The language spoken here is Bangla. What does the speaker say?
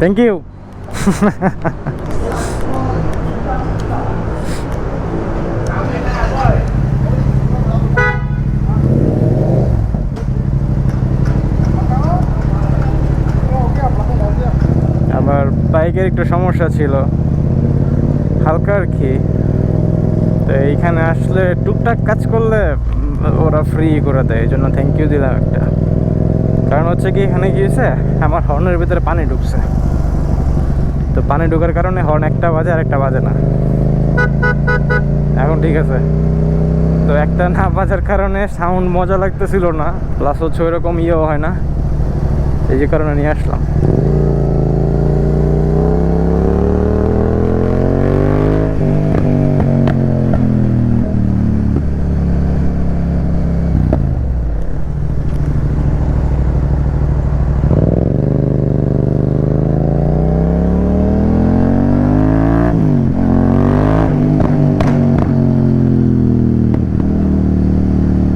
থ্যাংক ইউ আমার বাইকের একটু সমস্যা ছিল। হালকা আর কি। তো এইখানে আসলে টুকটাক কাজ করলে ওরা ফ্রি করে দেয়, এই জন্য থ্যাংক ইউ দিলাম একটা। কারণ হচ্ছে কি এখানে গিয়েছে, আমার হর্নের ভিতরে পানি ঢুকছে। তো পানি ঢুকার কারণে হর্ন একটা বাজে আর একটা বাজে না। এখন ঠিক আছে। তো একটা না বাজার কারণে সাউন্ড মজা লাগতেছিল না প্লাস হচ্ছে ওইরকম ইয়েও হয় না। এই যে কারণে নিয়ে আসলাম।